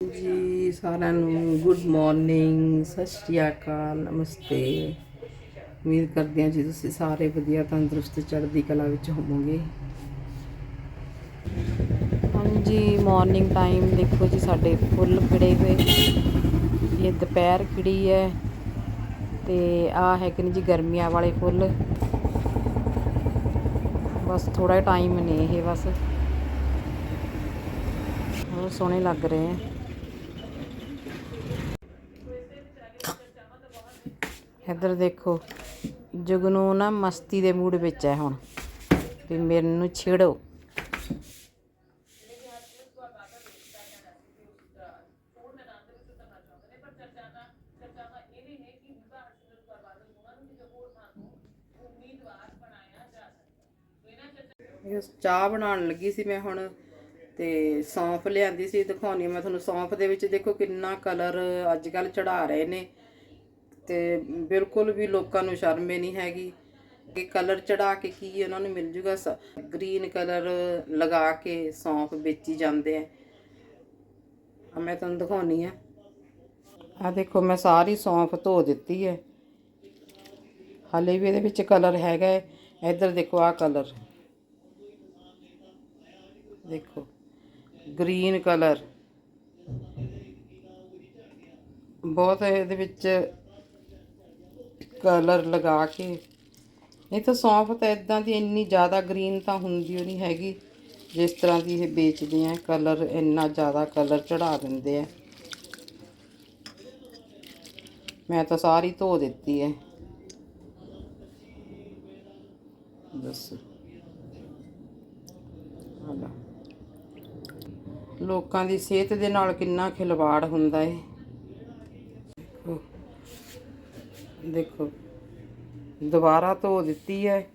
ਜੀ, ਸਾਰਿਆਂ ਨੂੰ ਗੁੱਡ ਮਾਰਨਿੰਗ ਸਤਿ ਸ਼੍ਰੀ ਅਕਾਲ, ਨਮਸਤੇ। ਉਮੀਦ ਕਰਦੇ ਹਾਂ ਜੀ ਤੁਸੀਂ ਸਾਰੇ ਵਧੀਆ, ਤੰਦਰੁਸਤ, ਚੜ੍ਹਦੀ ਕਲਾ ਵਿੱਚ ਹੋਵੋਗੇ। ਹਾਂਜੀ ਮਾਰਨਿੰਗ ਟਾਈਮ ਦੇਖੋ ਜੀ, ਸਾਡੇ ਫੁੱਲ ਖਿੜੇ ਹੋਏ। ਇਹ ਦੁਪਹਿਰ ਖਿੜੀ ਹੈ ਤੇ ਆ ਹੈਗੇ ਨੇ ਜੀ ਗਰਮੀਆਂ ਵਾਲੇ ਫੁੱਲ। ਬਸ ਥੋੜਾ ਟਾਈਮ ਨੇ ਇਹ ਬਸ। ਬਹੁਤ ਸੋਹਣੇ ਲੱਗ ਰਹੇ ਹੈ ਇੱਧਰ ਦੇਖੋ, ਜਗਨੂ ਨਾ ਮਸਤੀ ਦੇ ਮੂਡ ਵਿੱਚ ਹੈ ਹੁਣ, ਵੀ ਮੈਨੂੰ ਛੇੜੋ। ਚਾਹ ਬਣਾਉਣ ਲੱਗੀ ਸੀ ਮੈਂ ਹੁਣ, ਤੇ ਸੌਂਫ ਲਿਆਂਦੀ ਸੀ ਦਿਖਾਉਣੀ ਮੈਂ ਤੁਹਾਨੂੰ। ਸੌਂਫ ਦੇ ਵਿੱਚ ਦੇਖੋ ਕਿੰਨਾ ਕਲਰ ਅੱਜ ਕੱਲ ਚੜਾ ਰਹੇ ਨੇ। ਤੇ ਬਿਲਕੁਲ ਵੀ ਲੋਕਾਂ ਨੂੰ ਸ਼ਰਮ ਹੀ ਨਹੀਂ ਹੈਗੀ ਕਿ ਕਲਰ ਚੜਾ ਕੇ ਕੀ ਉਹਨਾਂ ਨੂੰ ਮਿਲ ਜੂਗਾ। ਗ੍ਰੀਨ ਕਲਰ ਲਗਾ ਕੇ ਸੌਂਫ ਵੇਚੀ ਜਾਂਦੇ ਆ। ਆ ਮੈਂ ਤੁਹਾਨੂੰ ਦਿਖਾਉਣੀ ਆ। ਆ ਦੇਖੋ, ਮੈਂ ਸਾਰੀ ਸੌਂਫ ਧੋ ਦਿੱਤੀ ਹੈ। ਹਾਲੇ ਵੀ ਇਹਦੇ ਵਿੱਚ ਕਲਰ ਹੈਗਾ ਹੈ। ਇੱਧਰ ਦੇਖੋ ਆ ਕਲਰ। ਦੇਖੋ, ਗ੍ਰੀਨ ਕਲਰ। ਬਹੁਤ ਇਹਦੇ ਵਿੱਚ ਕਲਰ ਲਗਾ ਕੇ। ਨਹੀਂ ਤਾਂ ਸੌਂਫ ਤਾਂ ਇਦਾਂ ਦੀ ਇੰਨੀ ਜ਼ਿਆਦਾ ਗ੍ਰੀਨ ਤਾਂ ਹੁੰਦੀ ਉਹ ਨਹੀਂ ਹੈਗੀ, ਜਿਸ ਤਰ੍ਹਾਂ ਦੀ ਇਹ ਵੇਚਦੇ ਆ। ਕਲਰ ਇੰਨਾ ਜ਼ਿਆਦਾ ਕਲਰ ਚੜਾ ਦਿੰਦੇ ਆ। ਮੈਂ ਤਾਂ ਸਾਰੀ ਧੋ ਦਿੱਤੀ ਹੈ ਬਸ। ਲੋਕਾਂ ਦੀ ਸਿਹਤ ਦੇ ਨਾਲ ਕਿੰਨਾ ਖਿਲਵਾੜ ਹੁੰਦਾ ਹੈ ਦੇਖੋ ਦੇਖੋ, ਦੁਬਾਰਾ ਧੋ ਦਿੱਤੀ ਹੈ।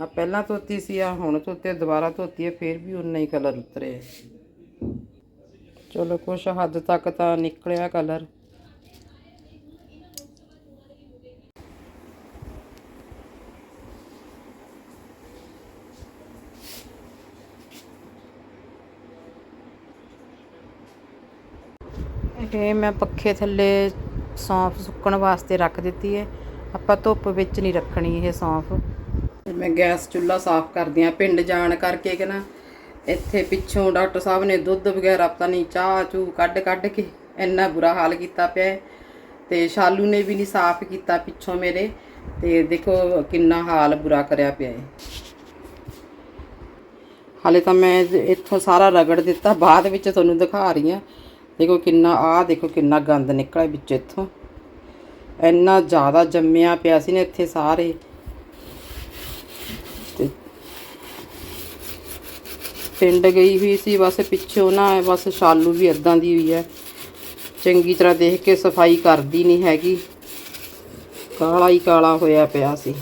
ਆ ਪਹਿਲਾਂ ਧੋਤੀ ਸੀ ਆ ਹੁਣ ਧੋਤੇ, ਦੁਬਾਰਾ ਧੋਤੀ ਹੈ, ਫਿਰ ਵੀ ਉਨਾ ਹੀ ਕਲਰ ਉਤਰਿਆ ਚਲੋ, ਕੁਛ ਹੱਦ ਤੱਕ ਤਾਂ ਨਿਕਲਿਆ ਕਲਰ ਇਹ ਮੈਂ ਪੱਖੇ ਥੱਲੇ ਸੌਂਫ ਸੁੱਕਣ ਵਾਸਤੇ ਰੱਖ ਦਿੱਤੀ ਹੈ। ਆਪਾਂ ਧੁੱਪ ਵਿੱਚ ਨਹੀਂ ਰੱਖਣੀ ਇਹ ਸੌਂਫ। ਮੈਂ ਗੈਸ ਚੁੱਲ੍ਹਾ ਸਾਫ਼ ਕਰਦੀ ਆ ਪਿੰਡ ਜਾਣ ਕਰਕੇ ਕਿ ਨਾ, ਇੱਥੇ ਪਿੱਛੋਂ ਡਾਕਟਰ ਸਾਹਿਬ ਨੇ ਦੁੱਧ ਵਗੈਰਾ ਪਤਾ ਨਹੀਂ ਚਾਹ ਚੂ ਕੱਢ ਕੱਢ ਕੇ ਇੰਨਾ ਬੁਰਾ ਹਾਲ ਕੀਤਾ ਪਿਆ ਤੇ ਸ਼ਾਲੂ ਨੇ ਵੀ ਨਹੀਂ ਸਾਫ਼ ਕੀਤਾ ਪਿੱਛੋਂ ਮੇਰੇ ਤੇ ਦੇਖੋ ਕਿੰਨਾ ਹਾਲ ਬੁਰਾ ਕਰਿਆ ਪਿਆ ਹੈ। ਹਾਲੇ ਤਾਂ ਮੈਂ ਇੱਥੋਂ ਸਾਰਾ ਰਗੜ ਦਿੱਤਾ, ਬਾਅਦ ਵਿੱਚ ਤੁਹਾਨੂੰ ਦਿਖਾ ਰਹੀ ਹਾਂ। ਦੇਖੋ ਕਿੰਨਾ ਆ ਦੇਖੋ ਕਿੰਨਾ ਗੰਦ ਨਿਕਲਿਆ ਵਿੱਚ ਇੱਥੋਂ। ਇੰਨਾ ਜ਼ਿਆਦਾ ਜੰਮਿਆ ਪਿਆ ਸੀ ਨੇ ਇੱਥੇ ਸਾਰੇ। ਪਿੰਡ ਗਈ ਹੋਈ ਸੀ, ਬਸ ਪਿੱਛੋਂ ਨਾ, ਬਸ ਸ਼ਾਲੂ ਵੀ ਇਦਾਂ ਦੀ ਹੋਈ ਹੈ। ਚੰਗੀ ਤਰ੍ਹਾਂ ਦੇਖ ਕੇ ਸਫ਼ਾਈ ਕਰਦੀ ਨਹੀਂ ਹੈਗੀ। ਕਾਲਾ ਹੀ ਕਾਲਾ ਹੋਇਆ ਪਿਆ ਸੀ।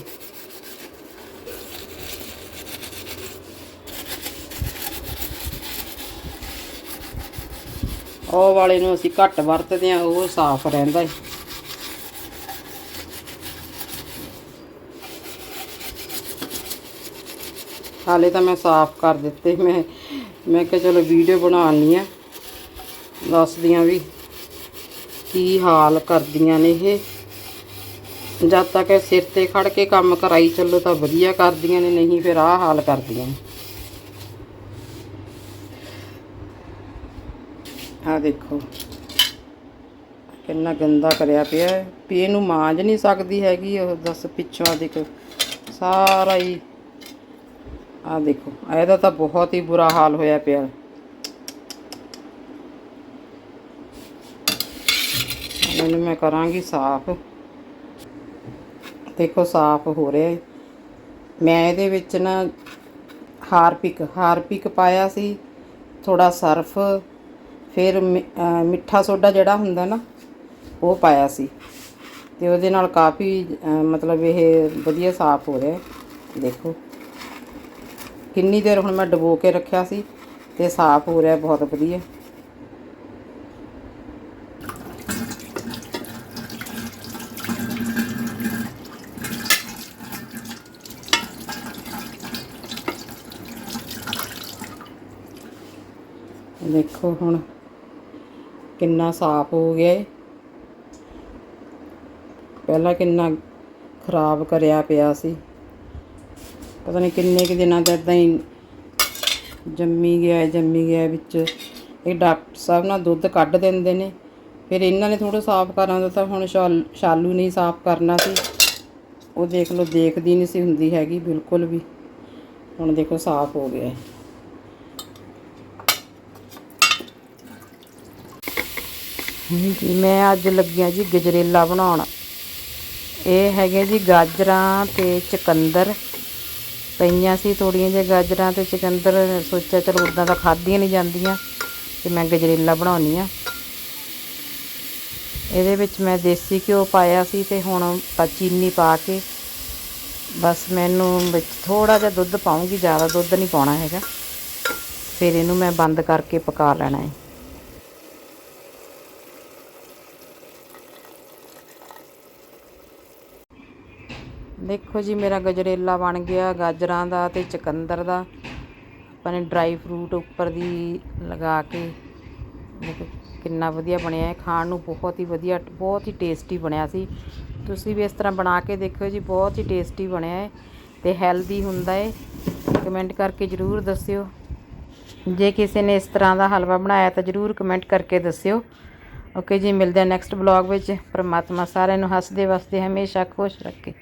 ਉਹ ਵਾਲੇ ਨੂੰ ਅਸੀਂ ਘੱਟ ਵਰਤਦੇ ਆ ਉਹ ਸਾਫ਼ ਰਹਿੰਦਾ ਹੈ ਹਾਲੇ ਤਾਂ ਮੈਂ ਸਾਫ਼ ਕਰ ਦਿੱਤੇ, ਮੈਂ ਮੈਂ ਕਿਹਾ ਚਲੋ ਵੀਡੀਓ ਬਣਾਉਣੀ ਆ ਦੱਸਦੀਆਂ ਵੀ ਕੀ ਹਾਲ ਕਰਦੀਆਂ ਨੇ ਇਹ। ਜਦ ਤੱਕ ਸਿਰ ਤੇ ਖੜ ਕੇ ਕੰਮ ਕਰਾਈ ਚੱਲੋ ਤਾਂ ਵਧੀਆ ਕਰਦੀਆਂ ਨੇ, ਨਹੀਂ ਫਿਰ ਆਹ ਹਾਲ ਕਰਦੀਆਂ ਨੇ। ਆ ਦੇਖੋ। ਕਿੰਨਾ ਗੰਦਾ ਕਰਿਆ ਪਿਆ ਹੈ। ਵੀ ਇਹਨੂੰ ਮਾਂਜ ਨਹੀਂ ਸਕਦੀ ਹੈਗੀ ਉਹ, ਦੱਸ ਪਿੱਛੋਂ ਆ ਦੇਖ। ਸਾਰਾ ਹੀ ਆ ਦੇਖੋ, ਇਹਦਾ ਤਾਂ ਬਹੁਤ ਹੀ ਬੁਰਾ ਹਾਲ ਹੋਇਆ ਪਿਆ। ਇਹਨੂੰ ਮੈਂ ਕਰਾਂਗੀ ਸਾਫ਼। ਦੇਖੋ, ਸਾਫ਼ ਹੋ ਰਿਹਾ ਮੈਂ ਇਹਦੇ ਵਿੱਚ ਨਾ ਹਾਰਪਿਕ ਹਾਰਪਿਕ ਪਾਇਆ ਸੀ। ਥੋੜਾ ਸਰਫ ਫਿਰ ਮਿ- ਮਿੱਠਾ ਸੋਡਾ ਜਿਹੜਾ ਹੁੰਦਾ ਨਾ, ਉਹ ਪਾਇਆ ਸੀ। ਤੇ ਉਹਦੇ ਨਾਲ ਕਾਫੀ ਮਤਲਬ ਇਹ ਵਧੀਆ ਸਾਫ਼ ਹੋ ਰਿਹਾ। ਦੇਖੋ। ਕਿੰਨੀ ਦੇਰ ਹੁਣ ਮੈਂ ਡਬੋ ਕੇ ਰੱਖਿਆ ਸੀ ਤੇ ਸਾਫ਼ ਹੋ ਰਿਹਾ ਬਹੁਤ ਵਧੀਆ। ਦੇਖੋ ਹੁਣ। ਕਿੰਨਾ ਸਾਫ਼ ਹੋ ਗਿਆ ਏ। ਪਹਿਲਾਂ ਕਿੰਨਾ ਖਰਾਬ ਕਰਿਆ ਪਿਆ ਸੀ। ਪਤਾ ਨਹੀਂ ਕਿੰਨੇ ਕੁ ਦਿਨਾਂ ਦਾ ਇਦਾਂ ਹੀ ਜੰਮੀ ਗਿਆ ਜੰਮੀ ਗਿਆ ਵਿੱਚ। ਇਹ ਡਾਕਟਰ ਸਾਹਿਬ ਨਾਲ ਦੁੱਧ ਕੱਢ ਦਿੰਦੇ ਨੇ। ਫਿਰ ਇਹਨਾਂ ਨੇ ਥੋੜਾ ਸਾਫ਼ ਕਰਾਂ ਦਾ ਤਾਂ ਹੁਣ ਸ਼ਾਲ- ਸ਼ਾਲੂ ਨਹੀਂ ਸਾਫ਼ ਕਰਨਾ ਸੀ। ਉਹ ਦੇਖ ਲਓ, ਦੇਖਦੀ ਨਹੀਂ ਸੀ ਹੁੰਦੀ ਹੈਗੀ ਬਿਲਕੁਲ ਵੀ। ਹੁਣ ਦੇਖੋ, ਸਾਫ਼ ਹੋ ਗਿਆ ਹੈ ਜੀ, ਮੈਂ ਅੱਜ ਲੱਗਿਆ ਜੀ ਗਜਰੇਲਾ ਬਣਾਉਣ। ਇਹ ਹੈਗੇ ਜੀ ਗਾਜਰਾਂ ਤੇ ਚਕੰਦਰ। ਪਈਆਂ ਸੀ ਥੋੜੀਆਂ ਜਿਹੀਆਂ ਗਾਜਰਾਂ ਤੇ ਚਕੰਦਰ, ਸੋਚਿਆ ਚਲੋ ਉਦਾਂ ਤਾਂ ਖਾਧੀਆਂ ਨਹੀਂ ਜਾਂਦੀਆਂ, ਤੇ ਮੈਂ ਗਜਰੇਲਾ ਬਣਾਉਣੀ ਆ। ਇਹਦੇ ਵਿੱਚ ਮੈਂ ਦੇਸੀ ਘਿਓ ਪਾਇਆ ਸੀ ਤੇ ਹੁਣ ਚੀਨੀ ਪਾ ਕੇ, ਬਸ ਮੈਨੂੰ ਵਿੱਚ ਥੋੜਾ ਜਿਹਾ ਦੁੱਧ ਪਾਉਂਗੀ ਜ਼ਿਆਦਾ ਦੁੱਧ ਨਹੀਂ ਪਾਉਣਾ ਹੈਗਾ। ਫਿਰ ਇਹਨੂੰ ਮੈਂ ਬੰਦ ਕਰਕੇ ਪਕਾ ਲੈਣਾ ਹੈ। ਦੇਖੋ ਜੀ, ਮੇਰਾ ਗਜਰੇਲਾ ਬਣ ਗਿਆ ਗਾਜਰਾਂ ਦਾ ਤੇ ਚਕੰਦਰ ਦਾ। ਆਪਾਂ ਨੇ ਡਰਾਈ ਫਰੂਟ ਉੱਪਰ ਦੀ ਲਗਾ ਕੇ ਦੇਖੋ ਕਿੰਨਾ ਵਧੀਆ ਬਣਿਆ ਹੈ। ਖਾਣ ਨੂੰ ਬਹੁਤ ਹੀ ਵਧੀਆ, ਬਹੁਤ ਹੀ ਟੇਸਟੀ ਬਣਿਆ ਸੀ। ਤੁਸੀਂ ਵੀ ਇਸ ਤਰ੍ਹਾਂ ਬਣਾ ਕੇ ਦੇਖਿਓ ਜੀ, ਬਹੁਤ ਹੀ ਟੇਸਟੀ ਬਣਿਆ ਹੈ ਤੇ ਹੈਲਦੀ ਹੁੰਦਾ ਹੈ। ਕਮੈਂਟ ਕਰਕੇ ਜਰੂਰ ਦੱਸਿਓ। ਜੇ ਕਿਸੇ ਨੇ ਇਸ ਤਰ੍ਹਾਂ ਦਾ ਹਲਵਾ ਬਣਾਇਆ ਤਾਂ ਜਰੂਰ ਕਮੈਂਟ ਕਰਕੇ ਦੱਸਿਓ। ਓਕੇ ਜੀ, ਮਿਲਦੇ ਹਾਂ ਨੈਕਸਟ ਬਲੌਗ ਵਿੱਚ। ਪਰਮਾਤਮਾ ਸਾਰਿਆਂ ਨੂੰ ਹੱਸਦੇ ਵਸਦੇ ਹਮੇਸ਼ਾ ਖੁਸ਼ ਰੱਖੇ।